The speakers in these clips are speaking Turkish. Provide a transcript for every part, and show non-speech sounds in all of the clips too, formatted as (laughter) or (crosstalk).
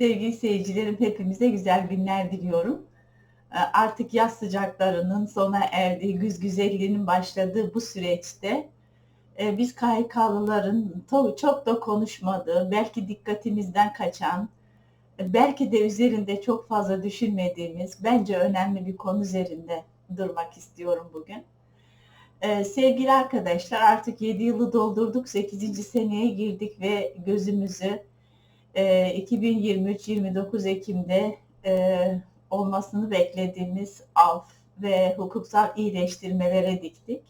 Sevgili seyircilerim hepimize güzel günler diliyorum. Ee, Artık yaz sıcaklarının sona erdiği, güz güzelliğinin başladığı bu süreçte e, biz KHK'lıların çok da konuşmadığı, belki dikkatimizden kaçan, e, belki de üzerinde çok fazla düşünmediğimiz, bence önemli bir konu üzerinde durmak istiyorum bugün. Ee, sevgili arkadaşlar artık 7 yılı doldurduk, 8. seneye girdik ve gözümüzü e, 2023-29 Ekim'de e, olmasını beklediğimiz af ve hukuksal iyileştirmelere diktik.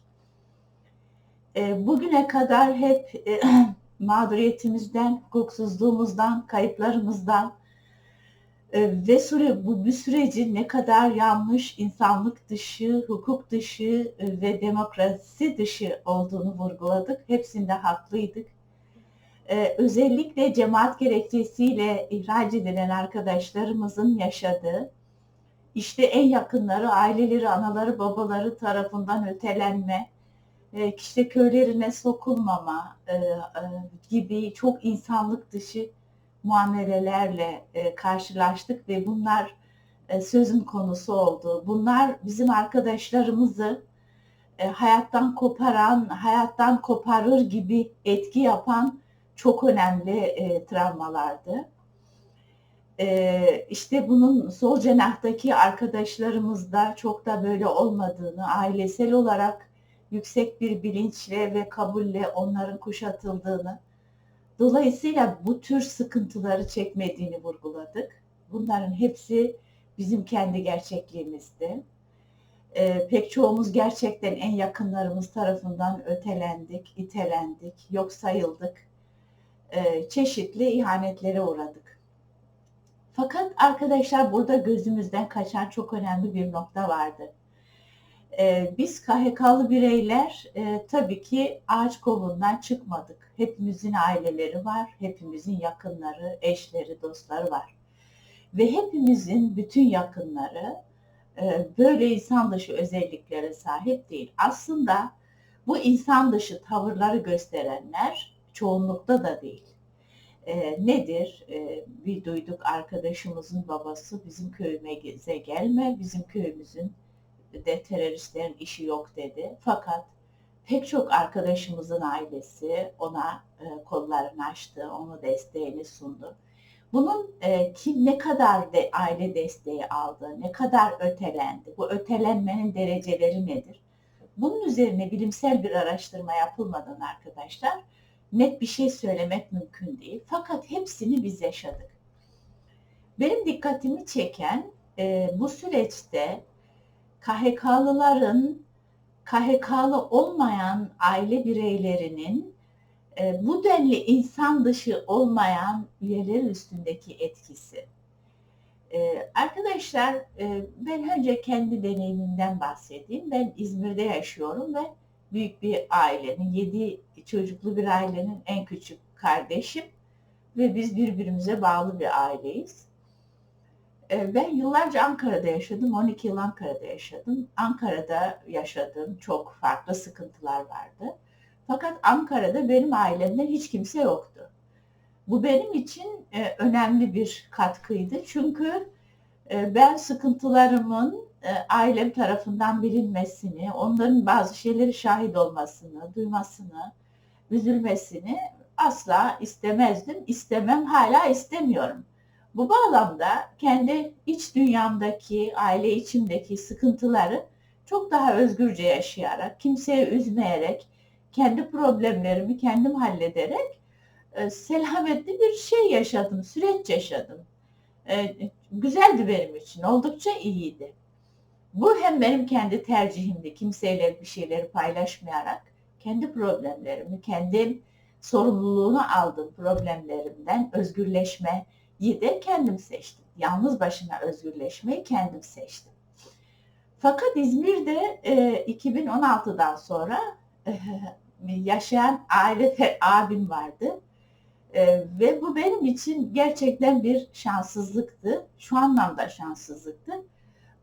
E, bugüne kadar hep e, (clears throat) mağduriyetimizden, hukuksuzluğumuzdan, kayıplarımızdan e, ve süre, bu bir sürecin ne kadar yanlış, insanlık dışı, hukuk dışı e, ve demokrasi dışı olduğunu vurguladık. Hepsinde haklıydık. Ee, özellikle cemaat gerekçesiyle ihraç edilen arkadaşlarımızın yaşadığı, işte en yakınları, aileleri, anaları, babaları tarafından ötelenme, e, işte köylerine sokulmama e, e, gibi çok insanlık dışı muamelelerle karşılaştık ve bunlar sözün konusu oldu. Bunlar bizim arkadaşlarımızı hayattan koparan, hayattan koparır gibi etki yapan çok önemli e, travmalardı. E, işte bunun sol cenahtaki arkadaşlarımızda çok da böyle olmadığını, ailesel olarak yüksek bir bilinçle ve kabulle onların kuşatıldığını, dolayısıyla bu tür sıkıntıları çekmediğini vurguladık. Bunların hepsi bizim kendi gerçekliğimizdi. E, pek çoğumuz gerçekten en yakınlarımız tarafından ötelendik, itelendik, yok sayıldık e, çeşitli ihanetlere uğradık. Fakat arkadaşlar burada gözümüzden kaçan çok önemli bir nokta vardı. E, biz KHK'lı bireyler e, tabii ki ağaç kovuğundan çıkmadık. Hepimizin aileleri var, hepimizin yakınları, eşleri, dostları var. Ve hepimizin bütün yakınları böyle insan dışı özelliklere sahip değil. Aslında bu insan dışı tavırları gösterenler çoğunlukta da değil. E, nedir? E, bir duyduk arkadaşımızın babası bizim köyümüze gelme, bizim köyümüzün de teröristlerin işi yok dedi. Fakat pek çok arkadaşımızın ailesi ona e, kollarını açtı, onu desteğini sundu. Bunun e, kim ne kadar de aile desteği aldı, ne kadar ötelendi, bu ötelenmenin dereceleri nedir? Bunun üzerine bilimsel bir araştırma yapılmadan arkadaşlar net bir şey söylemek mümkün değil. Fakat hepsini biz yaşadık. Benim dikkatimi çeken e, bu süreçte KHK'lıların KHK'lı olmayan aile bireylerinin e, bu denli insan dışı olmayan üyeler üstündeki etkisi. E, arkadaşlar e, ben önce kendi deneyimimden bahsedeyim. Ben İzmir'de yaşıyorum ve büyük bir ailenin, yedi çocuklu bir ailenin en küçük kardeşim ve biz birbirimize bağlı bir aileyiz. Ee, ben yıllarca Ankara'da yaşadım, 12 yıl Ankara'da yaşadım. Ankara'da yaşadığım çok farklı sıkıntılar vardı. Fakat Ankara'da benim ailemden hiç kimse yoktu. Bu benim için e, önemli bir katkıydı. Çünkü e, ben sıkıntılarımın e, ailem tarafından bilinmesini, onların bazı şeyleri şahit olmasını, duymasını, üzülmesini asla istemezdim. İstemem, hala istemiyorum. Bu bağlamda kendi iç dünyamdaki, aile içimdeki sıkıntıları çok daha özgürce yaşayarak, kimseye üzmeyerek, kendi problemlerimi kendim hallederek e, selametli bir şey yaşadım, süreç yaşadım. E, güzeldi benim için, oldukça iyiydi. Bu hem benim kendi tercihimdi, kimseyle bir şeyleri paylaşmayarak kendi problemlerimi, kendim sorumluluğunu aldığım problemlerimden özgürleşmeyi de kendim seçtim. Yalnız başına özgürleşmeyi kendim seçtim. Fakat İzmir'de e, 2016'dan sonra e, yaşayan aile abim vardı. E, ve bu benim için gerçekten bir şanssızlıktı. Şu anlamda şanssızlıktı.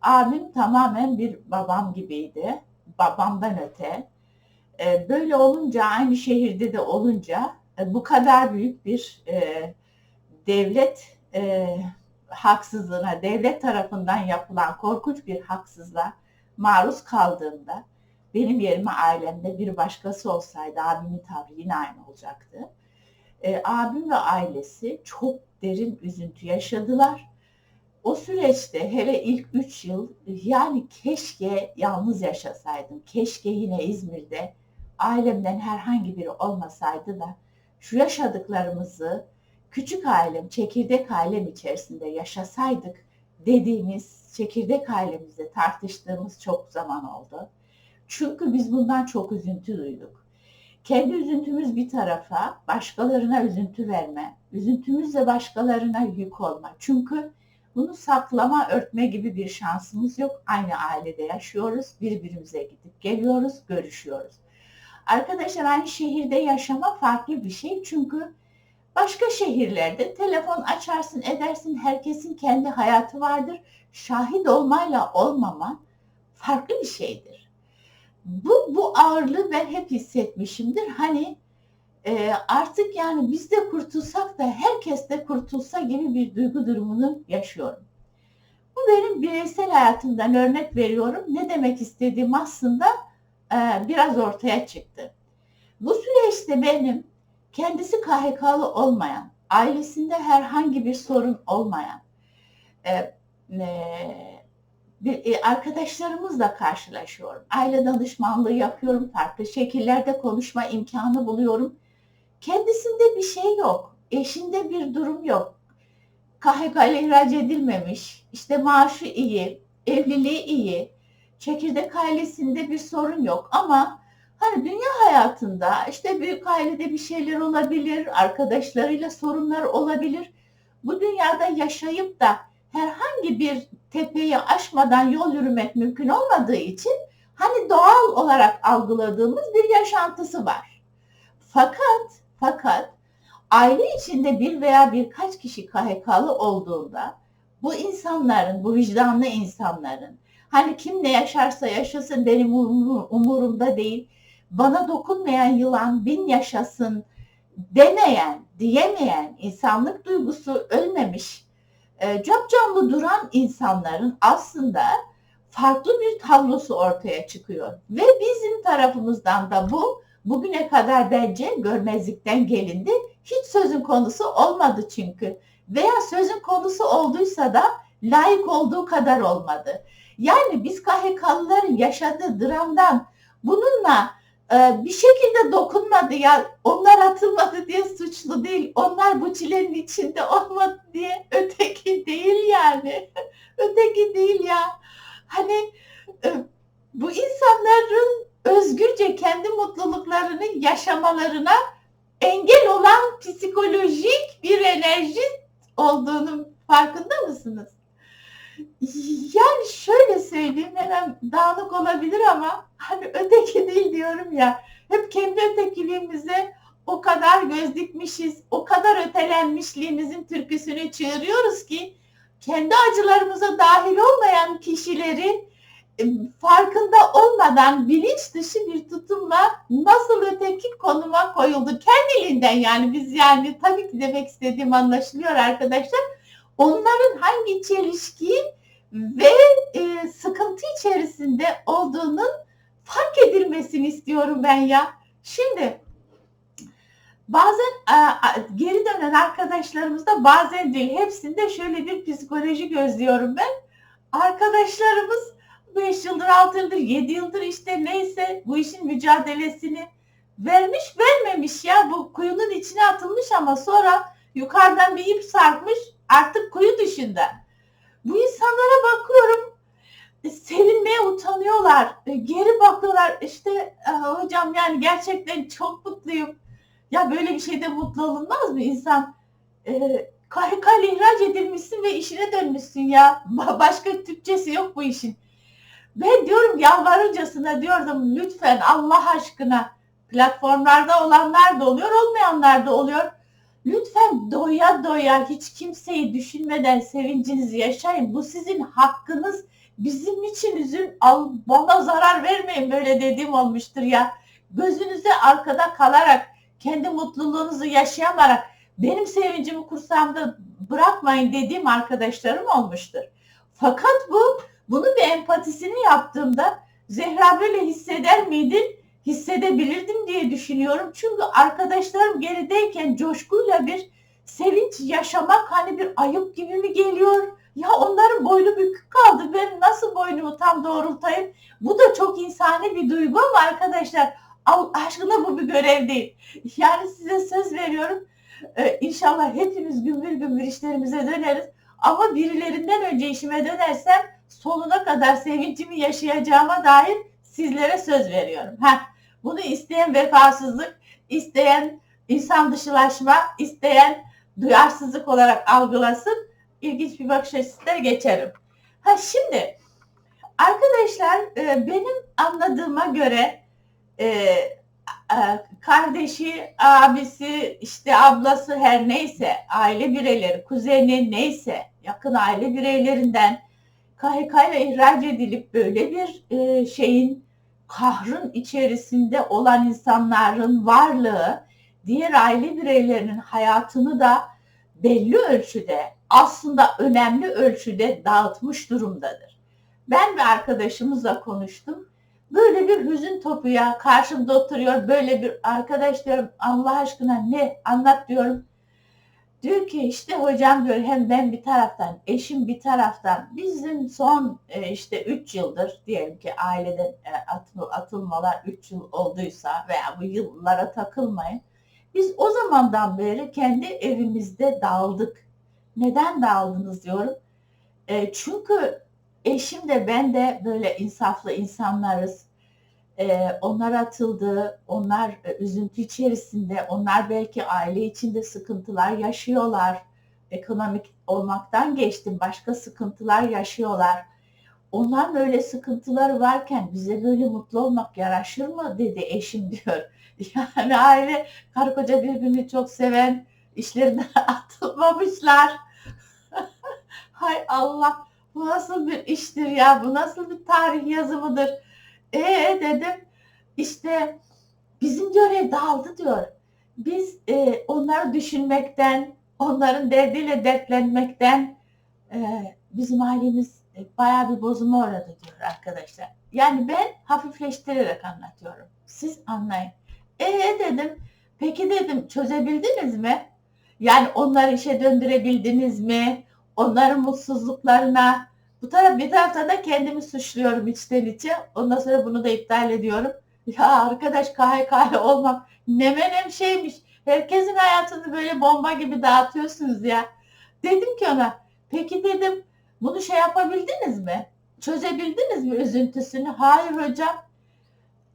Abim tamamen bir babam gibiydi. Babamdan öte. E, böyle olunca aynı şehirde de olunca e, bu kadar büyük bir e, devlet haksızlığına, devlet tarafından yapılan korkunç bir haksızlığa maruz kaldığımda benim yerime ailemde bir başkası olsaydı abimin tavrı yine aynı olacaktı. E, abim ve ailesi çok derin üzüntü yaşadılar. O süreçte hele ilk üç yıl yani keşke yalnız yaşasaydım. Keşke yine İzmir'de ailemden herhangi biri olmasaydı da şu yaşadıklarımızı küçük ailem, çekirdek ailem içerisinde yaşasaydık dediğimiz çekirdek ailemizde tartıştığımız çok zaman oldu. Çünkü biz bundan çok üzüntü duyduk. Kendi üzüntümüz bir tarafa, başkalarına üzüntü verme, üzüntümüzle başkalarına yük olma. Çünkü bunu saklama, örtme gibi bir şansımız yok. Aynı ailede yaşıyoruz, birbirimize gidip geliyoruz, görüşüyoruz. Arkadaşlar aynı şehirde yaşama farklı bir şey çünkü başka şehirlerde telefon açarsın edersin herkesin kendi hayatı vardır. Şahit olmayla olmama farklı bir şeydir. Bu, bu ağırlığı ben hep hissetmişimdir. Hani e, artık yani biz de kurtulsak da herkes de kurtulsa gibi bir duygu durumunu yaşıyorum. Bu benim bireysel hayatımdan örnek veriyorum. Ne demek istediğim aslında e, biraz ortaya çıktı. Bu süreçte benim kendisi KHK'lı olmayan, ailesinde herhangi bir sorun olmayan e, e, e, arkadaşlarımızla karşılaşıyorum. Aile danışmanlığı yapıyorum, farklı şekillerde konuşma imkanı buluyorum. Kendisinde bir şey yok, eşinde bir durum yok. KHK ile ihraç edilmemiş, işte maaşı iyi, evliliği iyi, çekirdek ailesinde bir sorun yok ama hani dünya hayatında işte büyük ailede bir şeyler olabilir, arkadaşlarıyla sorunlar olabilir. Bu dünyada yaşayıp da herhangi bir tepeyi aşmadan yol yürümek mümkün olmadığı için hani doğal olarak algıladığımız bir yaşantısı var. Fakat fakat aile içinde bir veya birkaç kişi KHK'lı olduğunda bu insanların, bu vicdanlı insanların Hani kim ne yaşarsa yaşasın benim umurumda değil. Bana dokunmayan yılan bin yaşasın demeyen, diyemeyen, insanlık duygusu ölmemiş, e, cap canlı duran insanların aslında farklı bir tablosu ortaya çıkıyor. Ve bizim tarafımızdan da bu bugüne kadar bence görmezlikten gelindi. Hiç sözün konusu olmadı çünkü. Veya sözün konusu olduysa da layık olduğu kadar olmadı. Yani biz KHK'lıların yaşadığı dramdan bununla e, bir şekilde dokunmadı ya onlar atılmadı diye suçlu değil. Onlar bu çilenin içinde olmadı diye öteki değil yani. (laughs) öteki değil ya. Hani e, bu insanların özgürce kendi mutluluklarını yaşamalarına engel olan psikolojik bir enerji olduğunu farkında mısınız? Yani şöyle söyleyeyim hemen dağınık olabilir ama hani öteki değil diyorum ya. Hep kendi ötekiliğimize o kadar göz dikmişiz, o kadar ötelenmişliğimizin türküsünü çığırıyoruz ki kendi acılarımıza dahil olmayan kişileri farkında olmadan bilinç dışı bir tutumla nasıl öteki konuma koyuldu kendiliğinden yani biz yani tabii ki demek istediğim anlaşılıyor arkadaşlar onların hangi çelişki ve e, sıkıntı içerisinde olduğunun fark edilmesini istiyorum ben ya. Şimdi bazen e, geri dönen arkadaşlarımızda bazen değil hepsinde şöyle bir psikoloji gözlüyorum ben. Arkadaşlarımız 5 yıldır, 6 yıldır, 7 yıldır işte neyse bu işin mücadelesini vermiş vermemiş ya bu kuyunun içine atılmış ama sonra yukarıdan bir ip sarkmış artık kuyu dışında. Bu insanlara bakıyorum e, sevinmeye utanıyorlar. E, geri bakıyorlar işte e, hocam yani gerçekten çok mutluyum. Ya böyle bir şeyde mutlu olunmaz mı insan? E, KHK ihraç edilmişsin ve işine dönmüşsün ya. (laughs) Başka Türkçesi yok bu işin. Ben diyorum yalvarırcasına diyordum lütfen Allah aşkına platformlarda olanlar da oluyor olmayanlar da oluyor. Lütfen doya doya hiç kimseyi düşünmeden sevincinizi yaşayın. Bu sizin hakkınız. Bizim için üzün al, bana zarar vermeyin böyle dediğim olmuştur ya. Gözünüze arkada kalarak kendi mutluluğunuzu yaşayamarak benim sevincimi kursağımda bırakmayın dediğim arkadaşlarım olmuştur. Fakat bu bunu bir empatisini yaptığımda Zehra böyle hisseder miydin? Hissedebilirdim diye düşünüyorum. Çünkü arkadaşlarım gerideyken coşkuyla bir sevinç yaşamak hani bir ayıp gibi mi geliyor? Ya onların boynu bükük kaldı. Ben nasıl boynumu tam doğrultayım? Bu da çok insani bir duygu ama arkadaşlar aşkına bu bir görev değil. Yani size söz veriyorum. Ee, inşallah hepimiz gümbür gümbür işlerimize döneriz. Ama birilerinden önce işime dönersem sonuna kadar sevincimi yaşayacağıma dair sizlere söz veriyorum. Heh, bunu isteyen vefasızlık, isteyen insan dışılaşma, isteyen duyarsızlık olarak algılasın. İlginç bir bakış açısıyla geçerim. Ha şimdi arkadaşlar e, benim anladığıma göre e, kardeşi, abisi, işte ablası her neyse, aile bireyleri, kuzeni neyse, yakın aile bireylerinden KHK ile ihraç edilip böyle bir e, şeyin kahrın içerisinde olan insanların varlığı diğer aile bireylerinin hayatını da belli ölçüde aslında önemli ölçüde dağıtmış durumdadır. Ben bir arkadaşımızla konuştum. Böyle bir hüzün topuya karşımda oturuyor böyle bir arkadaş diyorum Allah aşkına ne anlat diyorum. Diyor ki işte hocam diyor hem ben bir taraftan eşim bir taraftan bizim son e, işte 3 yıldır diyelim ki aileden e, atıl, atılmalar 3 yıl olduysa veya bu yıllara takılmayın. Biz o zamandan beri kendi evimizde dağıldık. Neden dağıldınız diyorum. E, çünkü eşim de ben de böyle insaflı insanlarız. E, onlar atıldı, onlar e, üzüntü içerisinde, onlar belki aile içinde sıkıntılar yaşıyorlar. Ekonomik olmaktan geçtim, başka sıkıntılar yaşıyorlar. Onların öyle sıkıntıları varken bize böyle mutlu olmak yaraşır mı dedi eşim (laughs) diyor. Yani aile karı koca birbirini çok seven, işlerinden (laughs) atılmamışlar. (laughs) Hay Allah bu nasıl bir iştir ya bu nasıl bir tarih yazımıdır. E dedim işte bizim diyor ev dağıldı diyor. Biz e, onları düşünmekten, onların derdiyle dertlenmekten e, bizim ailemiz e, bayağı bir bozuma uğradı diyor arkadaşlar. Yani ben hafifleştirerek anlatıyorum. Siz anlayın. E dedim peki dedim çözebildiniz mi? Yani onları işe döndürebildiniz mi? Onların mutsuzluklarına bu taraf bir taraftan da kendimi suçluyorum içten içe. Ondan sonra bunu da iptal ediyorum. Ya arkadaş KHK olmak ne menem şeymiş. Herkesin hayatını böyle bomba gibi dağıtıyorsunuz ya. Dedim ki ona peki dedim bunu şey yapabildiniz mi? Çözebildiniz mi üzüntüsünü? Hayır hocam.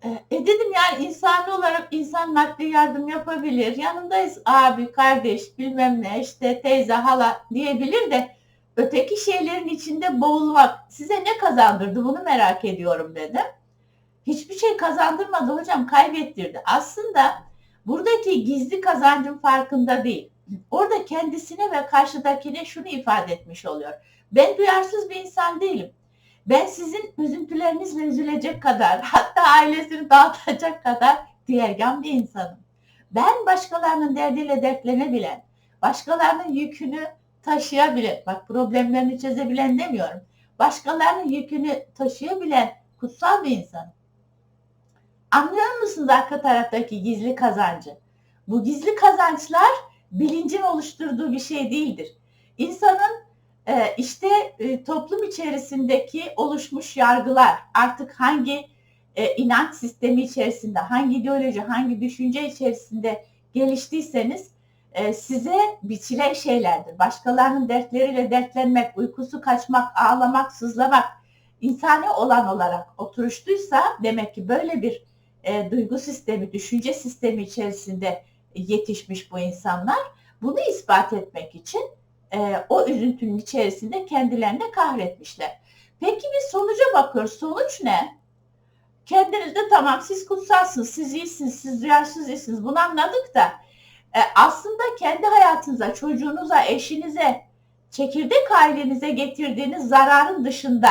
E, e dedim yani insani olarak insan maddi yardım yapabilir. Yanındayız abi, kardeş, bilmem ne işte teyze, hala diyebilir de öteki şeylerin içinde boğulmak size ne kazandırdı bunu merak ediyorum dedim. Hiçbir şey kazandırmadı hocam kaybettirdi. Aslında buradaki gizli kazancın farkında değil. Orada kendisine ve karşıdakine şunu ifade etmiş oluyor. Ben duyarsız bir insan değilim. Ben sizin üzüntülerinizle üzülecek kadar, hatta ailesini dağıtacak kadar diğergan bir insanım. Ben başkalarının derdiyle dertlenebilen, başkalarının yükünü taşıyabilen, bak problemlerini çözebilen demiyorum. Başkalarının yükünü taşıyabilen kutsal bir insanım. Anlıyor musunuz arka taraftaki gizli kazancı? Bu gizli kazançlar bilincin oluşturduğu bir şey değildir. İnsanın e, işte e, toplum içerisindeki oluşmuş yargılar artık hangi e, inanç sistemi içerisinde, hangi ideoloji, hangi düşünce içerisinde geliştiyseniz e, size biçilen şeylerdir. Başkalarının dertleriyle dertlenmek, uykusu kaçmak, ağlamak, sızlamak insani olan olarak oturuştuysa demek ki böyle bir e, duygu sistemi, düşünce sistemi içerisinde yetişmiş bu insanlar. Bunu ispat etmek için e, o üzüntünün içerisinde kendilerine kahretmişler. Peki bir sonuca bakıyoruz. Sonuç ne? Kendinizde tamam siz kutsalsınız, siz iyisiniz, siz duyarsız iyisiniz. Bunu anladık da e, aslında kendi hayatınıza, çocuğunuza, eşinize, çekirdek ailenize getirdiğiniz zararın dışında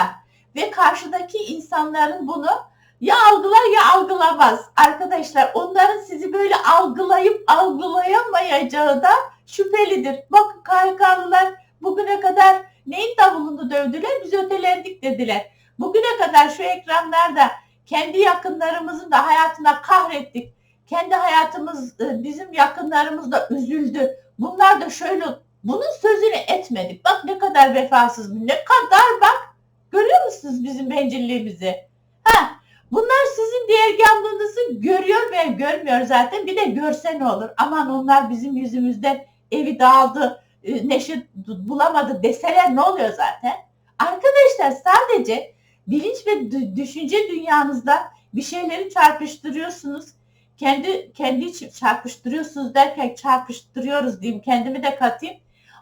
ve karşıdaki insanların bunu Ya algılar ya algılamaz. Arkadaşlar onların sizi böyle algılayıp algılayamayacağı da şüphelidir. Bakın KHK'lılar bugüne kadar neyin davulunu dövdüler? Biz ötelendik dediler. Bugüne kadar şu ekranlarda kendi yakınlarımızın da hayatına kahrettik. Kendi hayatımız, e, bizim yakınlarımız da üzüldü. Bunlar da şöyle, bunun sözünü etmedik. Bak ne kadar vefasız, ne kadar bak. Görüyor musunuz bizim bencilliğimizi? Ha, bunlar sizin diğergamlığınızı görüyor ve görmüyor zaten. Bir de görse ne olur? Aman onlar bizim yüzümüzden evi dağıldı, e, neşe bulamadı deseler ne oluyor zaten? Arkadaşlar sadece bilinç ve düşünce dünyanızda bir şeyleri çarpıştırıyorsunuz. Kendi kendi çarpıştırıyorsunuz derken çarpıştırıyoruz diyeyim kendimi de katayım.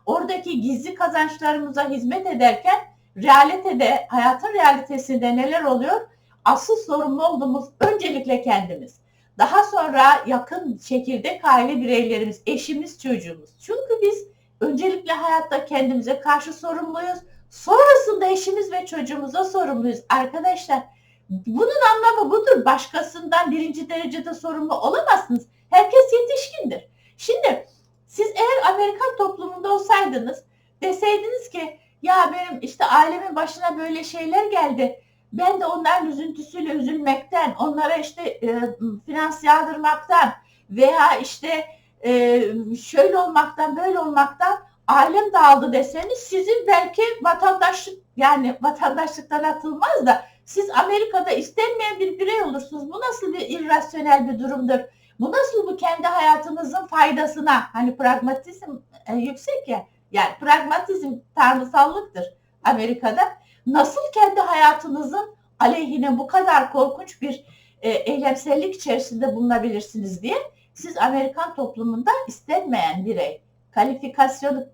Oradaki gizli kazançlarımıza hizmet ederken realitede, hayatın realitesinde neler oluyor? Asıl sorumlu olduğumuz öncelikle kendimiz. Daha sonra yakın şekilde aile bireylerimiz, eşimiz, çocuğumuz. Çünkü biz öncelikle hayatta kendimize karşı sorumluyuz. Sonrasında eşimiz ve çocuğumuza sorumluyuz. Arkadaşlar bunun anlamı budur. Başkasından birinci derecede sorumlu olamazsınız. Herkes yetişkindir. Şimdi siz eğer Amerikan toplumunda olsaydınız deseydiniz ki ya benim işte ailemin başına böyle şeyler geldi. Ben de onların üzüntüsüyle üzülmekten, onlara işte e, finans yağdırmaktan veya işte e, şöyle olmaktan, böyle olmaktan ailem dağıldı deseniz sizin belki vatandaşlık yani vatandaşlıktan atılmaz da siz Amerika'da istenmeyen bir birey olursunuz. Bu nasıl bir irrasyonel bir durumdur? Bu nasıl bu kendi hayatınızın faydasına hani pragmatizm e, yüksek ya yani pragmatizm tanrısallıktır Amerika'da. Nasıl kendi hayatınızın aleyhine bu kadar korkunç bir e, eylemsellik içerisinde bulunabilirsiniz diye siz Amerikan toplumunda istenmeyen birey, kalifikasyonu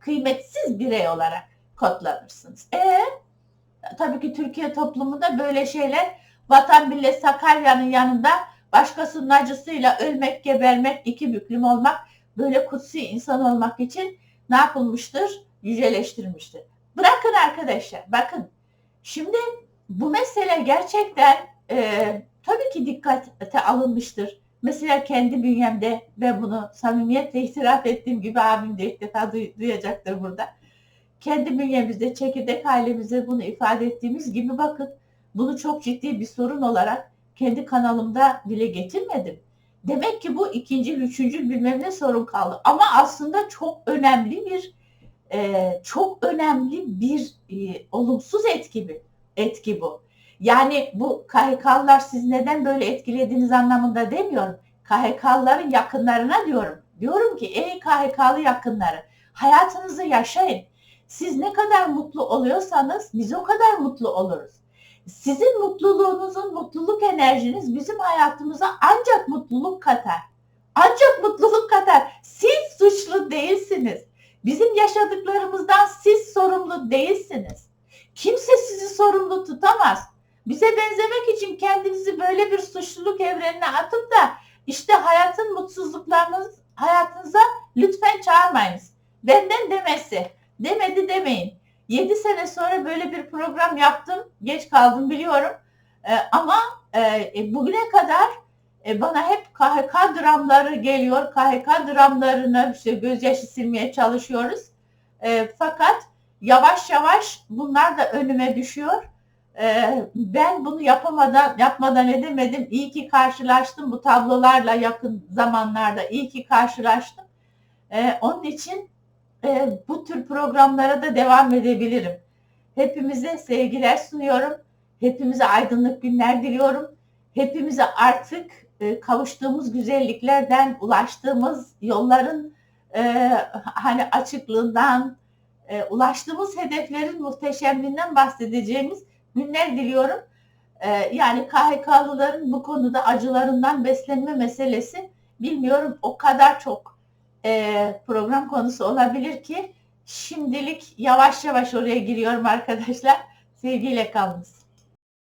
kıymetsiz birey olarak kodlanırsınız. E tabii ki Türkiye toplumunda böyle şeyler vatan millet Sakarya'nın yanında başkasının acısıyla ölmek, gebermek, iki büklüm olmak, böyle kutsi insan olmak için ne yapılmıştır? Yüceleştirilmiştir. Bırakın arkadaşlar, bakın. Şimdi bu mesele gerçekten e, tabii ki dikkate alınmıştır. Mesela kendi bünyemde ve bunu samimiyetle itiraf ettiğim gibi abim de ilk defa duyacaktır burada. Kendi bünyemizde, çekirdek ailemize bunu ifade ettiğimiz gibi bakın bunu çok ciddi bir sorun olarak kendi kanalımda dile getirmedim. Demek ki bu ikinci, üçüncü bilmem ne sorun kaldı. Ama aslında çok önemli bir e, çok önemli bir e, olumsuz etki bir etki bu. Yani bu KHK'lılar siz neden böyle etkilediğiniz anlamında demiyorum. KHK'lıların yakınlarına diyorum. Diyorum ki ey KHK'lı yakınları hayatınızı yaşayın. Siz ne kadar mutlu oluyorsanız biz o kadar mutlu oluruz. Sizin mutluluğunuzun, mutluluk enerjiniz bizim hayatımıza ancak mutluluk katar. Ancak mutluluk katar. Siz suçlu değilsiniz. Bizim yaşadıklarımızdan siz sorumlu değilsiniz. Kimse sizi sorumlu tutamaz. Bize benzemek için kendinizi böyle bir suçluluk evrenine atıp da işte hayatın mutsuzluklarınız hayatınıza lütfen çağırmayınız. Benden demesi. Demedi demeyin. 7 sene sonra böyle bir program yaptım. Geç kaldım biliyorum. Ee, ama e, e bugüne kadar e, bana hep KHK dramları geliyor. KHK dramlarını işte gözyaşı silmeye çalışıyoruz. E, fakat yavaş yavaş bunlar da önüme düşüyor. E, ben bunu yapamadan, yapmadan edemedim. İyi ki karşılaştım bu tablolarla yakın zamanlarda. İyi ki karşılaştım. E, onun için e, bu tür programlara da devam edebilirim. Hepimize sevgiler sunuyorum. Hepimize aydınlık günler diliyorum. Hepimize artık e, kavuştuğumuz güzelliklerden, ulaştığımız yolların e, hani açıklığından, e, ulaştığımız hedeflerin muhteşemliğinden bahsedeceğimiz günler diliyorum. E, yani KHK'lıların bu konuda acılarından beslenme meselesi bilmiyorum o kadar çok e, program konusu olabilir ki şimdilik yavaş yavaş oraya giriyorum arkadaşlar. Sevgiyle kalınız.